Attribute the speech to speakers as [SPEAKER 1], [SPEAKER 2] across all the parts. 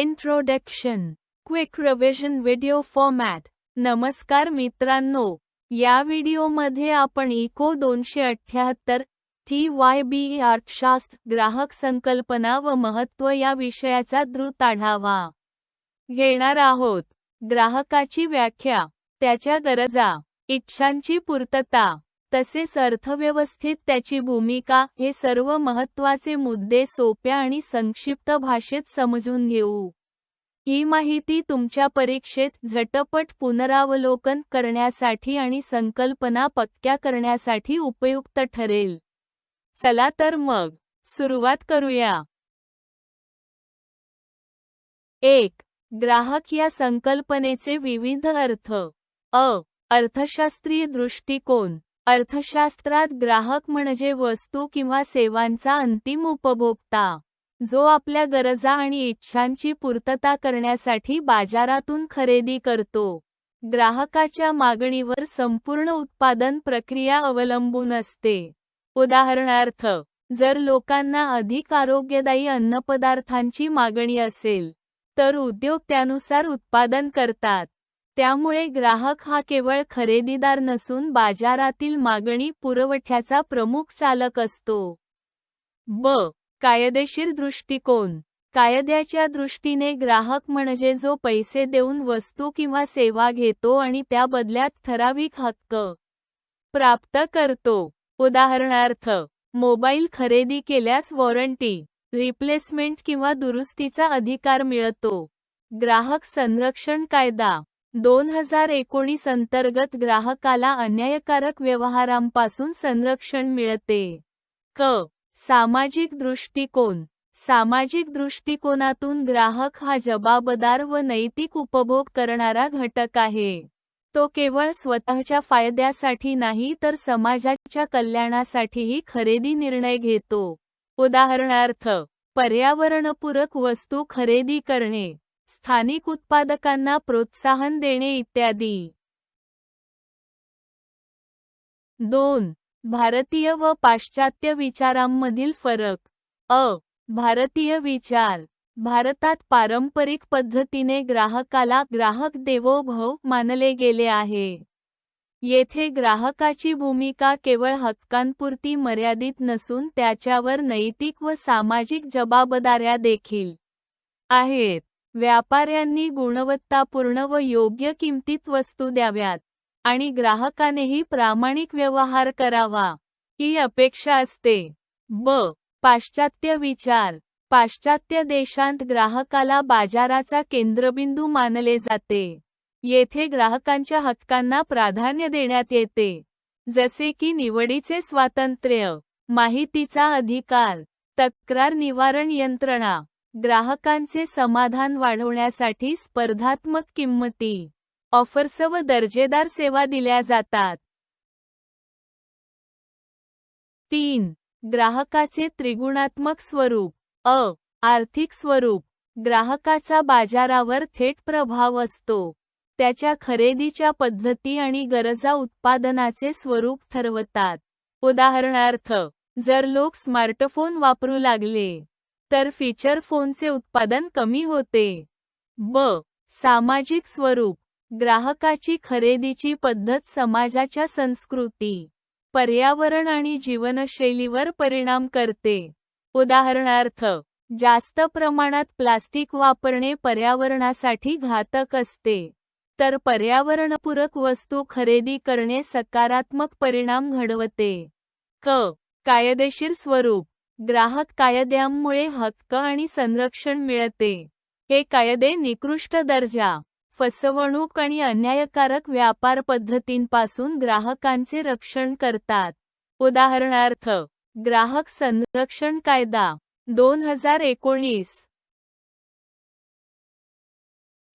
[SPEAKER 1] Introduction quick revision video format नमस्कार मित्रांनो या व्हिडिओमध्ये आपण इको दोनशे अठ्ठ्याहत्तर टी वाय बी अर्थशास्त्र ग्राहक संकल्पना व महत्त्व या विषयाचा द्रुत आढावा घेणार आहोत. ग्राहकाची व्याख्या त्याच्या गरजा इच्छांची पूर्तता तसेच अर्थव्यवस्थेत त्याची भूमिका हे सर्व महत्त्वाचे मुद्दे सोप्या आणि संक्षिप्त भाषेत समजून घेऊ. ही माहिती तुमच्या परीक्षेत झटपट पुनरावलोकन करण्यासाठी आणि संकल्पना पक्क्या करण्यासाठी उपयुक्त ठरेल. चला तर मग सुरुवात करूया. एक ग्राहक या संकल्पनेचे विविध अर्थ. अ अर्थशास्त्रीय दृष्टिकोन. अर्थशास्त्रात ग्राहक म्हणजे वस्तू किंवा सेवांचा अंतिम उपभोक्ता जो आपल्या गरजा आणि इच्छांची पूर्तता करण्यासाठी बाजारातून खरेदी करतो. ग्राहकाच्या मागणीवर संपूर्ण उत्पादन प्रक्रिया अवलंबून असते. उदाहरणार्थ जर लोकांना अधिक आरोग्यदायी अन्नपदार्थांची मागणी असेल तर उद्योग त्यानुसार उत्पादन करतात. त्यामुळे ग्राहक हा केवळ खरेदीदार नसून बाजारातील मागणी पुरवठ्याचा प्रमुख चालक असतो. ब. कायदेशीर दृष्टिकोन. कायद्याच्या दृष्टीने ग्राहक म्हणजे जो पैसे देऊन वस्तू किंवा सेवा घेतो आणि त्या बदल्यात ठराविक हक्क प्राप्त करतो. उदाहरणार्थ मोबाईल खरेदी केल्यास वॉरंटी रिप्लेसमेंट किंवा दुरुस्तीचा अधिकार मिळतो. ग्राहक संरक्षण कायदा. दोन हजार एकोणीस अंतर्गत ग्राहकाला अन्यायकारक व्यवहारांपासून संरक्षण मिळते. क. सामाजिक दृष्टिकोन. सामाजिक दृष्टिकोनातून ग्राहक हा जबाबदार व नैतिक उपभोग करणारा घटक आहे. तो केवळ स्वतःच्या फायद्यासाठी नाही तर समाजाच्या कल्याणासाठीही खरेदी निर्णय घेतो. उदाहरणार्थ पर्यावरणपूरक वस्तू खरेदी करणे. स्थानिक उत्पादकांना प्रोत्साहन देणे इत्यादी. दोन भारतीय व पाश्चात्य विचारांमधील फरक. अ भारतीय विचार. भारतात पारंपरिक पद्धतीने ग्राहकाला ग्राहक देवोभव मानले गेले आहे. येथे ग्राहकाची भूमिका केवळ हक्कांपुरती मर्यादित नसून त्याच्यावर नैतिक व सामाजिक जबाबदाऱ्या देखील आहेत. व्यापाऱ्यांनी गुणवत्तापूर्ण व योग्य किमतीत वस्तू द्याव्यात आणि ग्राहकानेही प्रामाणिक व्यवहार करावा. ही अपेक्षा असते. ब. पाश्चात्य विचार. पाश्चात्य देशांत ग्राहकाला बाजाराचा केंद्रबिंदू मानले जाते. येथे ग्राहकांच्या हक्कांना प्राधान्य देण्यात येते. जसे की निवडीचे स्वातंत्र्य माहितीचा अधिकार तक्रार निवारण यंत्रणा ग्राहकांचे समाधान वाढवण्यासाठी स्पर्धात्मक किंमती ऑफर्स व दर्जेदार सेवा दिल्या जातात. तीन ग्राहकाचे त्रिगुणात्मक स्वरूप अ आर्थिक स्वरूप ग्राहकाचा बाजारावर थेट प्रभाव असतो. त्याच्या खरेदीच्या पद्धती आणि गरजा उत्पादनाचे स्वरूप ठरवतात. उदाहरणार्थ जर लोक स्मार्टफोन वापरू लागले तर फीचर फोनचे उत्पादन कमी होते. ब. सामाजिक स्वरूप. ग्राहकाची खरेदीची पद्धत समाजाच्या संस्कृती. पर्यावरण आणि जीवनशैलीवर परिणाम करते. उदाहरणार्थ जास्त प्रमाणात प्लास्टिक वापरणे पर्यावरणासाठी घातक असते. तर पर्यावरणपूरक वस्तू खरेदी करणे सकारात्मक परिणाम घडवते. क. कायदेशीर स्वरूप. ग्राहक कायद्यांमुळे हक्क आणि संरक्षण मिळते. हे कायदे निकृष्ट दर्जा फसवणूक आणि अन्यायकारक व्यापार पद्धतींपासून ग्राहकांचे रक्षण करतात. उदाहरणार्थ ग्राहक संरक्षण कायदा दोन हजार एकोणीस.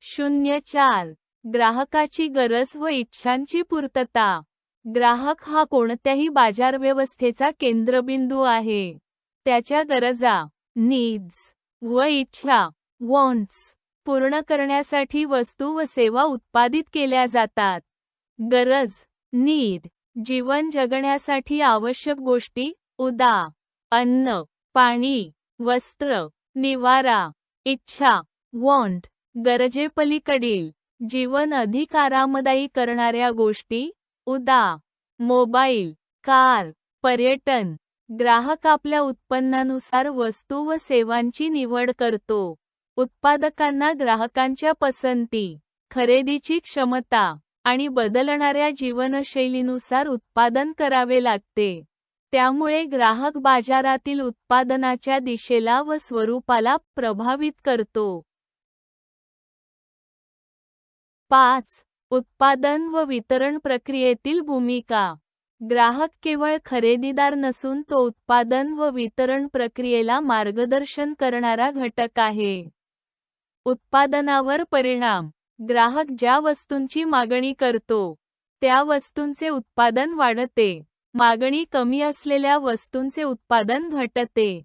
[SPEAKER 1] शून्य चार ग्राहकाची गरज व इच्छांची पूर्तता. ग्राहक हा कोणत्याही बाजारव्यवस्थेचा केंद्रबिंदू आहे. त्याच्या गरजा नीड्स व इच्छा वॉन्ट्स पूर्ण करण्यासाठी वस्तू व सेवा उत्पादित केल्या जातात. गरज नीड जीवन जगण्यासाठी आवश्यक गोष्टी उदा अन्न पाणी वस्त्र निवारा इच्छा वॉन्ट गरजेपलीकडील जीवन अधिक आरामदायी करणाऱ्या गोष्टी उदा मोबाईल कार पर्यटन ग्राहक आपल्या उत्पन्नानुसार वस्तू व सेवांची निवड करतो. उत्पादकांना ग्राहकांच्या पसंती खरेदीची क्षमता आणि बदलणाऱ्या जीवनशैलीनुसार उत्पादन करावे लागते. त्यामुळे ग्राहक बाजारातील उत्पादनाच्या दिशेला व स्वरूपाला प्रभावित करतो. पाच. उत्पादन व वितरण प्रक्रियेतील भूमिका. ग्राहक केवळ खरेदीदार नसून तो उत्पादन व वितरण प्रक्रियेला मार्गदर्शन करणारा घटक आहे. उत्पादनावर परिणाम. ग्राहक ज्या वस्तूंची मागणी करतो त्या वस्तूंचे उत्पादन वाढते. मागणी कमी असलेल्या वस्तूंचे उत्पादन घटते.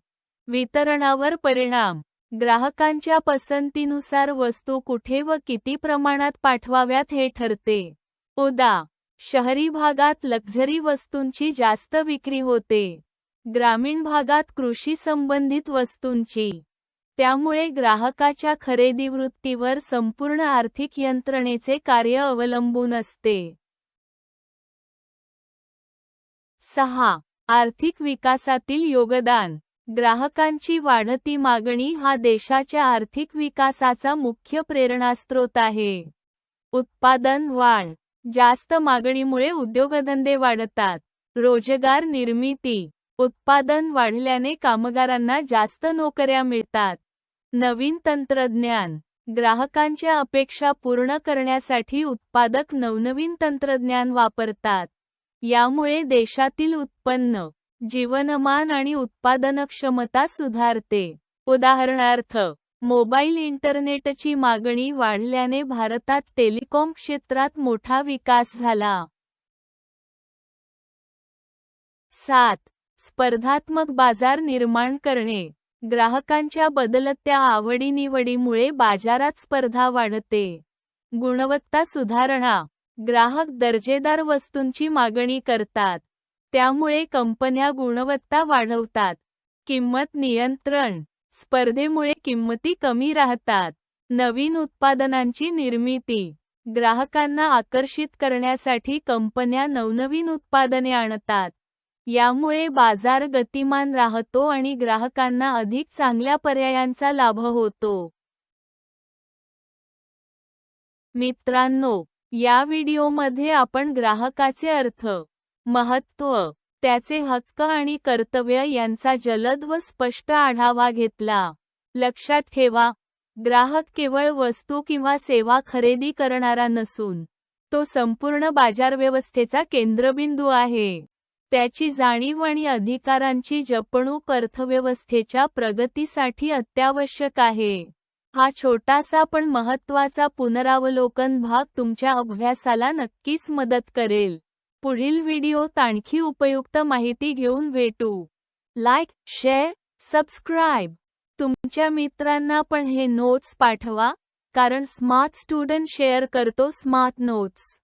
[SPEAKER 1] वितरणावर परिणाम. ग्राहकांच्या पसंतीनुसार वस्तू कुठे व किती प्रमाणात पाठवाव्यात हे ठरते. उदा. शहरी भागात लक्झरी वस्तूंची जास्त विक्री होते. ग्रामीण भागात कृषी संबंधित वस्तूंची. त्यामुळे ग्राहकाच्या खरेदी वृत्तीवर संपूर्ण आर्थिक यंत्रणेचे कार्य अवलंबून असते. सहा. आर्थिक विकासातील योगदान. ग्राहकांची वाढती मागणी हा देशाच्या आर्थिक विकासाचा मुख्य प्रेरणास्त्रोत आहे. उत्पादन वाढ. जास्त मागणीमुळे उद्योगधंदे वाढतात. रोजगार निर्मिती उत्पादन वाढल्याने कामगारांना जास्त नोकऱ्या मिळतात. नवीन तंत्रज्ञान ग्राहकांच्या अपेक्षा पूर्ण करण्यासाठी उत्पादक नवनवीन तंत्रज्ञान वापरतात. यामुळे देशातील उत्पन्न जीवनमान आणि उत्पादनक्षमता सुधारते. उदाहरणार्थ मोबाईल इंटरनेटची मागणी वाढल्याने भारतात टेलिकॉम क्षेत्रात मोठा विकास झाला. सात. स्पर्धात्मक बाजार निर्माण करणे. ग्राहकांच्या बदलत्या आवडीनिवडीमुळे बाजारात स्पर्धा वाढते. गुणवत्ता सुधारणा. ग्राहक दर्जेदार वस्तूंची मागणी करतात. त्यामुळे कंपन्या गुणवत्ता वाढवतात. किंमत नियंत्रण. स्पर्धेमुळे किंमती कमी राहतात. नवीन उत्पादनांची निर्मिती. ग्राहकांना आकर्षित करण्यासाठी कंपन्या नवनवीन उत्पादने आणतात. यामुळे बाजार गतिमान राहतो आणि ग्राहकांना अधिक चांगल्या पर्यायांचा लाभ होतो. मित्रांनो या व्हिडिओमध्ये आपण ग्राहकाचे अर्थ महत्त्व त्याचे हक्क आणि कर्तव्य यांचा जलद व स्पष्ट आढावा घेतला. लक्षात ठेवा ग्राहक केवळ वस्तू किंवा सेवा खरेदी करणारा नसून तो संपूर्ण बाजारव्यवस्थेचा केंद्रबिंदू आहे. त्याची जाणीव आणि अधिकारांची जपणूक अर्थव्यवस्थेच्या प्रगतीसाठी अत्यावश्यक आहे. हा छोटासा पण महत्त्वाचा पुनरावलोकन भाग तुमच्या अभ्यासाला नक्कीच मदत करेल. पुढील व्हिडिओत आणखी उपयुक्त माहिती घेऊन भेटू. Like share subscribe. तुमच्या मित्रांना पण हे नोट्स पाठवा कारण स्मार्ट स्टुडंट शेअर करतो स्मार्ट नोट्स